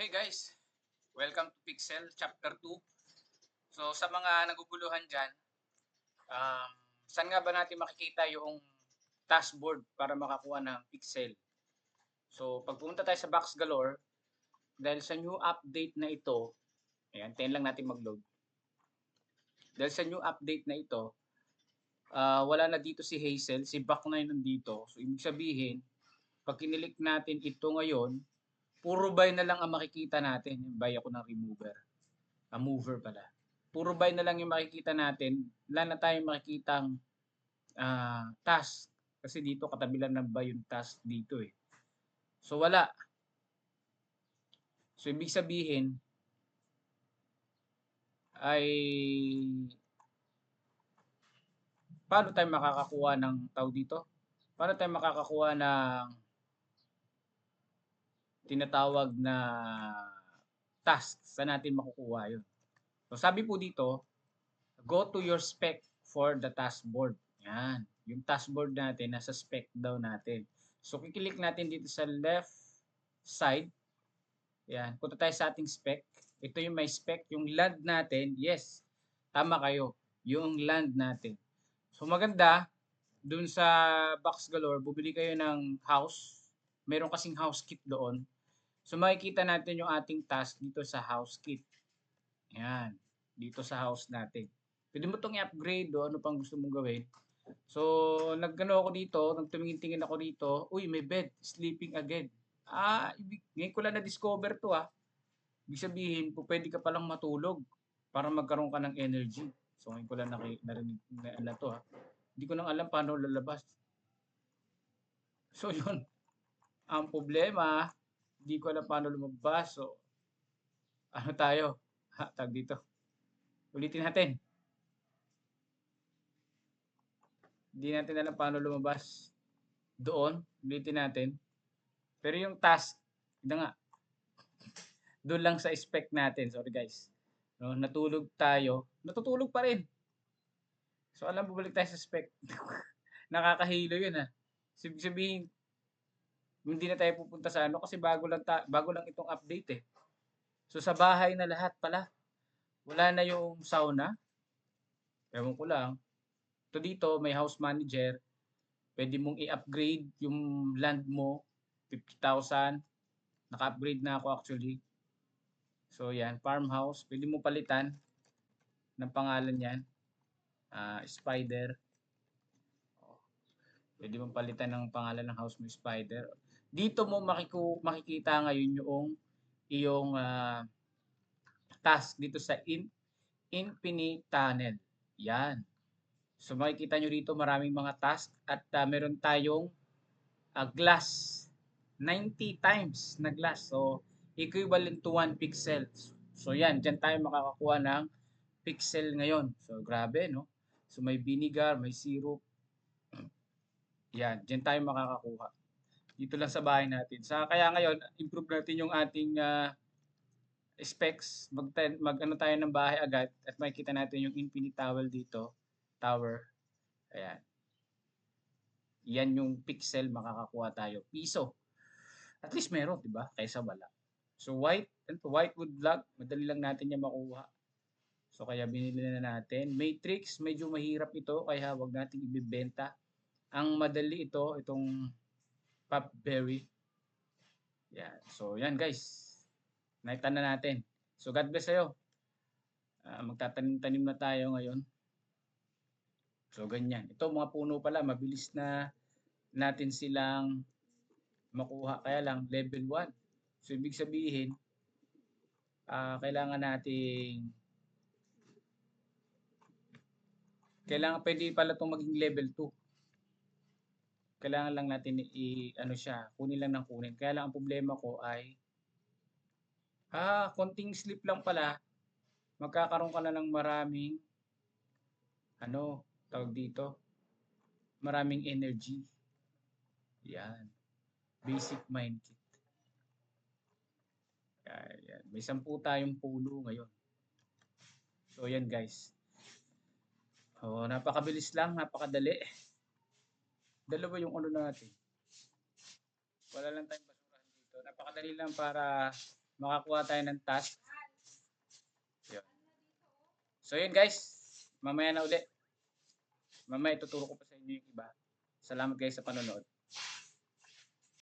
Hey guys, welcome to Pixel Chapter 2. So sa mga naguguluhan dyan, um, saan nga ba natin makikita yung dashboard para makakuha ng Pixel? So pag pumunta tayo sa Box Galore, dahil sa new update na ito, ayan, tayo lang natin mag-load. Dahil sa new update na ito, ah, wala na dito si Hazel, si Buck na yun nandito. So ibig sabihin, pag kinilik natin ito ngayon, puro buy na lang ang makikita natin. Buy ako ng remover. A mover pala. Puro buy na lang yung makikita natin. Wala na tayong makikitang ah, task. Kasi dito katabi lang ng buy yung task dito eh. So wala. So ibig sabihin ay paano tayo makakakuha ng tao dito? Paano tayo makakakuha ng tinatawag na task sa natin makukuha yun. So sabi po dito, go to your spec for the task board. Yan. Yung task board natin, nasa spec daw natin. So kiklik natin dito sa left side. Yan. Punta tayo sa ating spec. Ito yung may spec. Yung land natin, yes. Tama kayo. Yung land natin. So maganda, dun sa Box Galore, bubili kayo ng house. Meron kasing house kit doon. So makikita natin yung ating task dito sa house kit. Yan. Dito sa house natin. Pwede mo itong i-upgrade o ano pang gusto mong gawin. So, nagano ako dito, nagtumingin-tingin ako dito, uy, may bed, sleeping again. Ah, ngayon ko lang na-discover to ah. Ibig sabihin, pwede ka palang matulog para magkaroon ka ng energy. So, ngayon ko lang narinig na, na to ah. Hindi ko nang alam paano lalabas. So, yun. Ang problema, hindi ko alam paano lumabas. So, ano tayo? Ha, tag dito. Ulitin natin. Hindi natin alam paano lumabas. Doon, ulitin natin. Pero yung task, ito nga, doon lang sa spec natin. Sorry guys. No, natulog tayo. Natutulog pa rin. So, alam, bubalik tayo sa spec. Nakakahilo yun ha. Ibig sabihin, hindi na tayo pupunta sa ano kasi bago lang ta- bago lang itong update eh. So sa bahay na lahat pala. Wala na yung sauna. Ewan ko lang. Ito dito may house manager. Pwede mong i-upgrade yung land mo 50,000. Naka-upgrade na ako actually. So yan, farmhouse. Pwede mo palitan ng pangalan yan. Ah, spider. Pwede mong palitan ng pangalan ng house mo, Spider. Dito mo makiku makikita ngayon yung iyong ah, task dito sa in Infinite Tunnel. Yan. So makikita nyo dito maraming mga task at ah, meron tayong ah, glass. 90 times na glass. So equivalent to 1 pixel. So yan, dyan tayo makakakuha ng pixel ngayon. So grabe, no? So may vinegar, may syrup, yan, diyan tayo makakakuha. Dito lang sa bahay natin. Sa kaya ngayon, improve natin yung ating ah, specs. Mag, mag ano tayo ng bahay agad at makikita natin yung infinite towel dito. Tower. Ayan. Yan yung pixel makakakuha tayo. Piso. At least meron, di ba? Kaysa wala. So white, ito, white wood block, madali lang natin yan makuha. So kaya binili na natin. Matrix, medyo mahirap ito kaya wag nating ibebenta ang madali ito, itong Popberry. Yan. So, yan guys. Nakita na natin. So, God bless sa'yo. Ah, magtatanim-tanim na tayo ngayon. So, ganyan. Ito, mga puno pala, mabilis na natin silang makuha. Kaya lang, level 1. So, ibig sabihin, ah, kailangan nating kailangan pwede pala itong maging level 2 kailangan lang natin i ano siya, kunin lang ng kunin. Kaya lang ang problema ko ay ah, konting slip lang pala. Magkakaroon ka na ng maraming ano, tawag dito, maraming energy. Yan. Basic mind kit. Yan. May sampu tayong puno ngayon. So, yan guys. Oh, napakabilis lang, napakadali. Dalawa yung ano natin. Wala lang tayong basurahan dito. Napakadali lang para makakuha tayo ng task. Yun. So yun guys, mamaya na uli. Mamaya ituturo ko pa sa inyo yung iba. Salamat guys sa panonood.